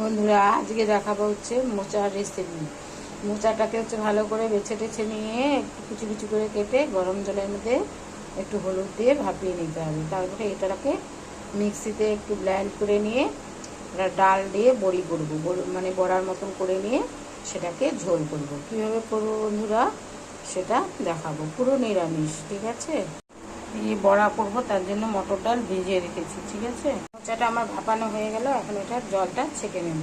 বন্ধুরা, আজকে দেখাবো হচ্ছে মোচার রেসিপি মোচাটাকে হচ্ছে ভালো করে বেছে টেছে নিয়ে একটু কুচি কুচি করে কেটে গরম জলের মধ্যে একটু হলুদ দিয়ে ভাপিয়ে নিতে হবে। তারপরে এটাকে মিক্সিতে একটু ব্ল্যান্ড করে নিয়ে এটা ডাল দিয়ে বড়ি করব। মানে বড়ার মতন করে নিয়ে সেটাকে ঝোল করব। কীভাবে করব বন্ধুরা, সেটা দেখাবো। পুরো নিরামিষ, ঠিক আছে? এই বড়া করব, তার জন্য মটর ডাল ভিজিয়ে রেখেছি, ঠিক আছে? মোচাটা আমার ভাপানো হয়ে গেল, এখন এটার জলটা ছেঁকে নেব।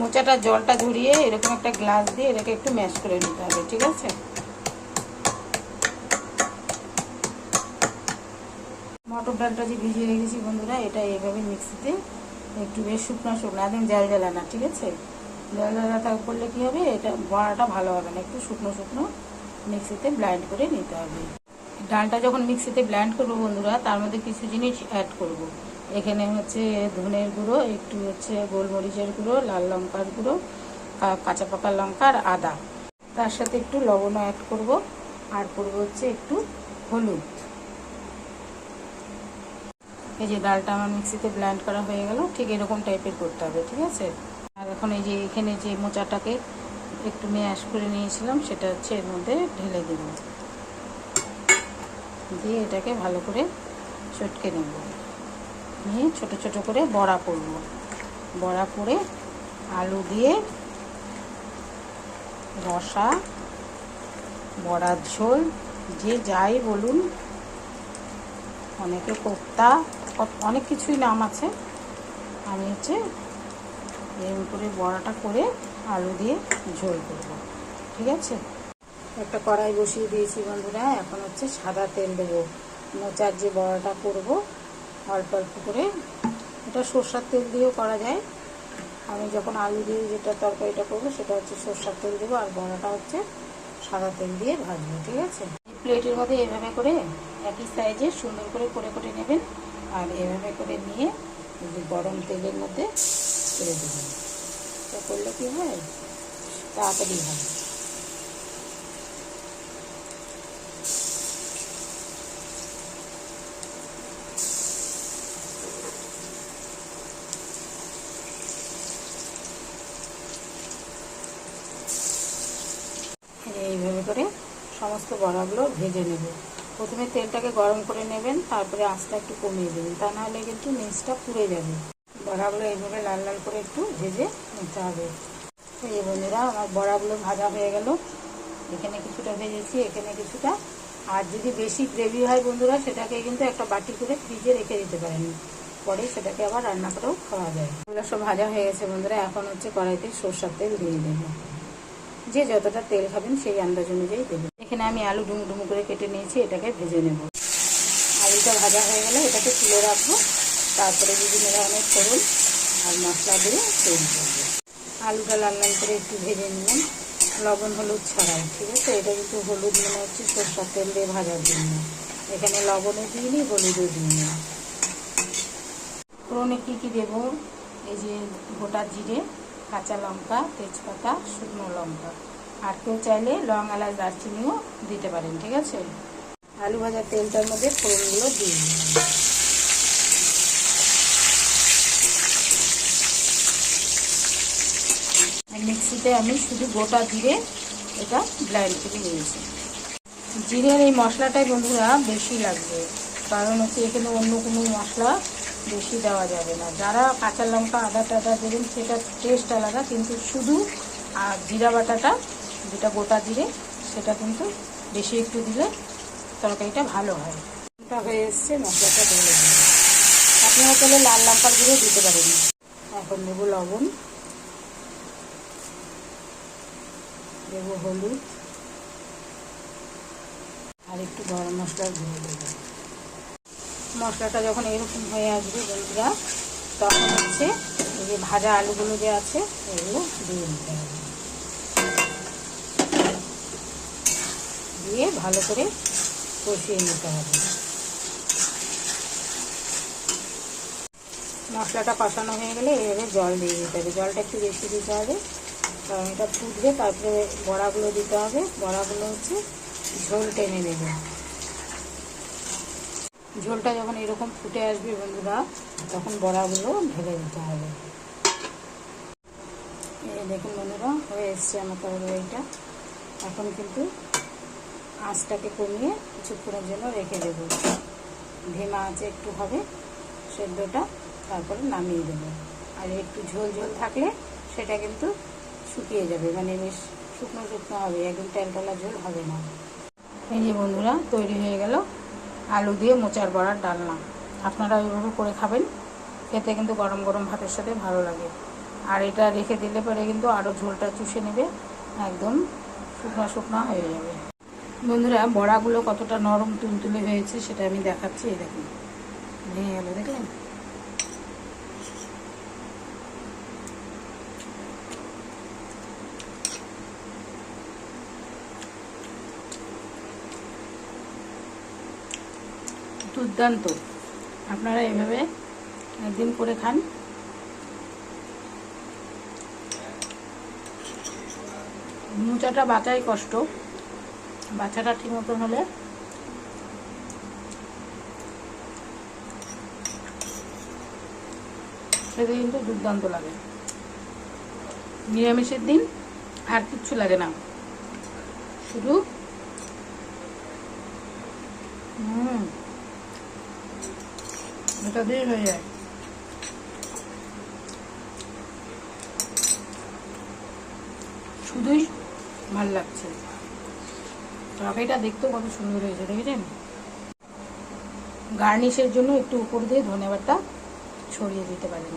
মোচাটা জলটা ঝরিয়ে এরকম একটা গ্লাস দিয়ে এটাকে একটু ম্যাশ করে নিতে হবে, ঠিক আছে? মটর ডালটা যে ভিজিয়ে রেখেছি বন্ধুরা, এটা এইভাবে মিক্সিতে একটু বেশ শুকনো শুকনো, একদম জল জ্বালা না ঠিক আছে? জল জ্বালা করলে কী হবে, এটা বড়াটা ভালো হবে না, একটু শুকনো শুকনো মিক্সিতে ব্লাইন্ড করে নিতে হবে। ডালটা যখন মিক্সিতে ব্ল্যান্ড করব বন্ধুরা, তার মধ্যে কিছু জিনিস অ্যাড করব। এখানে হচ্ছে ধনের গুঁড়ো, একটু হচ্ছে গোলমরিচের গুঁড়ো, লাল লঙ্কার গুঁড়ো কাঁচা পাকা লঙ্কা আর আদা। তার সাথে একটু লবণও অ্যাড করব, আর করব হচ্ছে একটু হলুদ। এই যে ডালটা আমার মিক্সিতে ব্ল্যান্ড করা হয়ে গেল, ঠিক এরকম টাইপের করতে হবে, ঠিক আছে? আর এখন এই যে এখানে যে মোচাটাকে একটু ম্যাশ করে নিয়েছিলাম, সেটা হচ্ছে এর মধ্যে ঢেলে দেব। দিয়ে এটাকে ভালো করে চটকে নেব। নিয়ে ছোট ছোট করে বড়া করব। বড়া করে আলু দিয়ে রসা, বড়ার ঝোল, যে যাই বলুন, অনেকে কোপ্তা অনেক কিছুই নাম আছে। আমি হচ্ছে এরকম করে বড়াটা করে আলু দিয়ে ঝোল করব, ঠিক আছে? একটা কড়াই বসিয়ে দিয়েছি বন্ধুরা, এখন হচ্ছে সাদা তেল দেবো। মোচার যে বড়াটা করব, অল্প অল্প করে। এটা সর্ষার তেল দিয়েও করা যায়। আমি যখন আলু দিয়ে যেটা তরকারিটা করব, সেটা হচ্ছে সর্ষার তেল দেবো আর বড়াটা হচ্ছে সাদা তেল দিয়ে ভাজবো, ঠিক আছে? প্লেটের মধ্যে এভাবে করে একই সাইজে সুন্দর করে করে করে নেবেন। আর এভাবে করে নিয়ে গরম তেলের মধ্যে ছেড়ে দেবেন এটা করলে কি হয়? তাড়াতাড়ি হয়। এইভাবে করে সমস্ত বড়াগুলো ভেজে নেব। প্রথমে তেলটাকে গরম করে নেবেন, তারপরে আঁচটা একটু কমিয়ে দেবেন। তা নাহলে কিন্তু নিচটা পুড়ে যাবে। বড়াগুলো এইভাবে লাল লাল করে একটু ভেজে নিতে হবে। তো এই বন্ধুরা, আমার বড়াগুলো ভাজা হয়ে গেল। এখানে কিছুটা ভেজেছি, এখানে কিছুটা। আর যদি বেশি গ্রেভি হয় বন্ধুরা, সেটাকে কিন্তু একটা বাটি করে ফ্রিজে রেখে দিতে পারেন। পরে সেটাকে আবার রান্না করেও খাওয়া যায়। এগুলো সব ভাজা হয়ে গেছে বন্ধুরা, এখন হচ্ছে কড়াইতে সর্ষার তেল দিয়ে দেবো। যে যতটা তেল খাবেন সেই আন্দাজ অনুযায়ী দেবেন এখানে আমি আলু ডুমু ডুমু করে কেটে নিয়েছি, এটাকে ভেজে নেব। আলুটা ভাজা হয়ে গেলে এটাকে তুলে রাখব। তারপরে বিভিন্ন ধরনের ফোড়ন আর মশলা দিয়ে তৈরি করব। আলুটা লাল লাল করে একটু ভেজে নিলাম। লবণ, হলুদ ছাড়াই, ঠিক আছে? এটা কিন্তু হলুদ মনে হচ্ছে সরষার তেল দিয়ে ভাজার জন্য। এখানে লবণও দিইনি হলুদও দিইনি ফোড়নে কী কী দেবো? এই যে গোটা জিরে, কাঁচা লঙ্কা, তেজপাতা, শুকনো লঙ্কা। আর কেউ চাইলে লং এলাচ, দারচিনিও দিতে পারেন, ঠিক আছে? আলু ভাজার তেলটার মধ্যে ফোড়নগুলো দিয়ে দিন। আর মিক্সিতে আমি শুধু গোটা জিরে এটা ব্লাইন্ড করে নিয়েছি। জিরের এই মশলাটাই বন্ধুরা বেশি লাগবে, কারণ হচ্ছে এখানে অন্য কোনো মশলা বেশি দেওয়া যাবে না। যারা কাঁচা লঙ্কা, আদা টাদা দেবেন, সেটা টেস্ট আলাদা, কিন্তু শুধু আর জিরা বাটাটা, যেটা গোটা জিরে, সেটা কিন্তু বেশি একটু দিলে তরকারিটা ভালো হয়। হয়ে এসছে, মশলাটা ঢেলে দিন আপনারা তাহলে লাল লঙ্কার গুঁড়ো দিতে পারেন। এখন দেবো লবণ। দেবো হলুদ আর একটু গরম মশলার গুঁড়ো দেবো। মশলাটা যখন এরকম হয়ে আসবে বন্ধুরা, তখন হচ্ছে এই যে ভাজা আলুগুলো যে আছে, এগুলো দিয়ে নিতে হবে। দিয়ে ভালো করে কষিয়ে নিতে হবে। মশলাটা কষানো হয়ে গেলে এভাবে জল দিয়ে দিতে হবে। জলটা একটু বেশি দিতে হবে। কারণ এটা ফুটবে, তারপরে বড়াগুলো দিতে হবে। বড়াগুলো হচ্ছে ঝোল টেনে নেবে। ঝোলটা যখন এরকম ফুটে আসবে বন্ধুরা, তখন বড়াগুলো ঢেলে দিতে হবে। দেখুন বন্ধুরা, হয়ে এসছে আমার তরকারিটা এখন কিন্তু আঁচটাকে কমিয়ে কিছুক্ষণের জন্য রেখে দেবো। ধিমা আছে একটু হবে, সেদ্ধটা তারপরে নামিয়ে দেবো। আর একটু ঝোল ঝোল থাকলে সেটা কিন্তু শুকিয়ে যাবে মানে বেশ শুকনো শুকনো হবে, একদম টেলটলা ঝোল হবে না। এই যে বন্ধুরা, তৈরি হয়ে গেল আলু দিয়ে মোচার বড়ার ডালনা। আপনারা এইভাবে করে খাবেন, খেতে কিন্তু গরম গরম ভাতের সাথে ভালো লাগে। আর এটা রেখে দিলে পরে কিন্তু আরও ঝোলটা চুষে নেবে, একদম শুকনো শুকনো হয়ে যাবে। বন্ধুরা, বড়াগুলো কতটা নরম তুলতুলে হয়েছে সেটা আমি দেখাচ্ছি, এই দেখুন। ভেঙে গেল, দেখলেন? দুর্দান্ত। আপনারা এভাবে একদিন করে খান। মোচাটা বাঁচাই কষ্ট। বাচ্চাটা ঠিক মতন হলে সেটা কিন্তু দুর্দান্ত লাগে। নিরামিষের দিন আর কিচ্ছু লাগে না। শুধু হুম এটা দিয়ে হয়ে যায়। শুধুই ভালো লাগছে। তরকারিটা দেখতেও কত সুন্দর হয়েছে, দেখেছেন? গার্নিশের জন্য একটু উপর দিয়ে ধনেবাটা ছড়িয়ে দিতে পারেন।